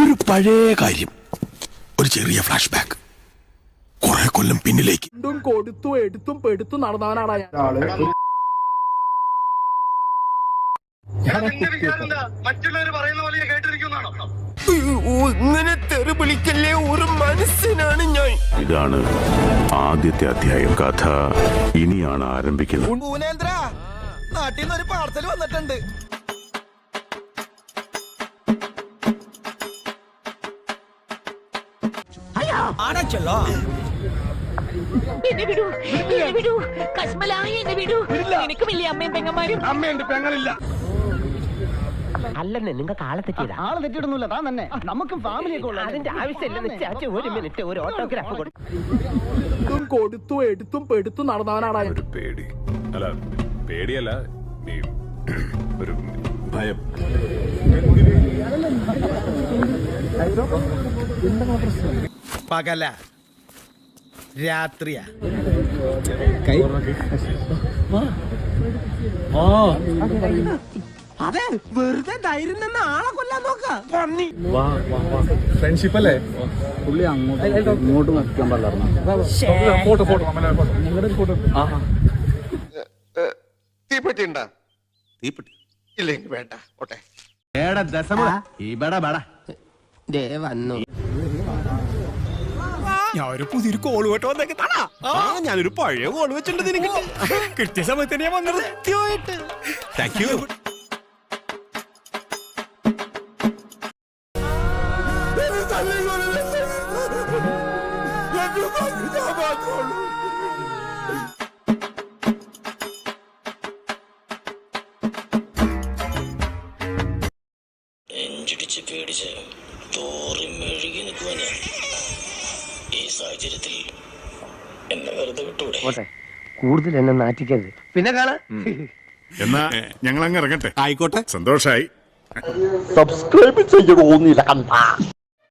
ഒരു പഴയ കാര്യം. ഒരു ചെറിയ ഫ്ലാഷ് ബാക്ക് കുറെ കൊല്ലം പിന്നിലേക്ക്. കൊടുത്തു കൊടുത്തും എടുത്തും പെടുത്തും നടന്നവനാണ് ഞാൻ. മറ്റുള്ളവർ പറയുന്ന പോലെ ഞാൻ കേട്ടിരിക്കുന്നതാണോ? ഇങ്ങനെ തെറി വിളിക്കല്ലേ ഒരു മനസ്സിനാണ് ഞാൻ. ഇതാണ് ആദ്യത്തെ അധ്യായം കഥ. ഇനിയാണ് ആരംഭിക്കുന്നത്. നാട്ടിൽ നിന്ന് ഒരു പാർസൽ വന്നിട്ടുണ്ട്. ആടച്ചല്ലോ എന്നെ വിടൂ എന്നെ വിടൂ. കശ്മലായ എന്നെ വിടൂ. എനിക്കും ഇല്ല അമ്മയും പെങ്ങന്മാരും? അമ്മയുണ്ട് പെങ്ങളില്ല. അല്ലെന്നെ നിങ്ങൾ ആളെ തെറ്റിയതാ. ആളെ തെറ്റിയിട്ടൊന്നുമില്ല താൻ തന്നെ. നമുക്കും ഫാമിലി ഒക്കെ അതിന്റെ ആവശ്യമില്ലെന്ന് ചാച്ച ഒരു മിനിറ്റ് ഒരു ഓട്ടോഗ്രാഫ് കൊടുക്കും കൊടുത്തു. കൊടുത്തും എടുത്തും പെടുത്തും നടന്നവനാടാ ഞാൻ. ഒരു പേടി. അല്ല പേടിയല്ല ഒരു ഭയം. പകല. രാത്രിയാ. അതെ വെറുതെ ധൈര്യം നിന്ന് ആളെ കൊല്ലാൻ നോക്ക. പന്നി ഫ്രണ്ട്ഷിപ്പ് അല്ലേ? പുള്ളി അങ്ങോട്ട് ഇങ്ങോട്ട് നോക്കാൻ പാടില്ലായിരുന്നു. ഫോട്ടോ ഫോട്ടോ നിങ്ങളുടെ ഫോട്ടോ തീപ്പെട്ടിണ്ടാ തീപ്പെട്ടി ഇല്ലെങ്കിൽ വേണ്ട. ഓട്ടെ വന്നു. ഞാൻ ഒരു പുതിയൊരു കോൾ കേട്ടോ വന്നേക്ക്. തടാ. ഞാനൊരു പഴയ കോൾ വെച്ചിട്ടുണ്ട് നിനക്ക്. കിട്ടിയ സമയത്ത് ഞാൻ വന്നത്. കൃത്യമായിട്ട്. താങ്ക് യു പേടിച്ച് തോറി മെഴുകി ഈ സാഹചര്യത്തിൽ എന്നെ വെറുതെ വിട്ടൂടെ? കൂടുതൽ എന്നെ നാറ്റിക്കരുത്. പിന്നെ കാണാ. എന്നാ ഞങ്ങൾ അങ്ങ് ഇറങ്ങട്ടെ. ആയിക്കോട്ടെ. സന്തോഷായി. സബ്സ്ക്രൈബ് ചെയ്യണമെന്നില്ല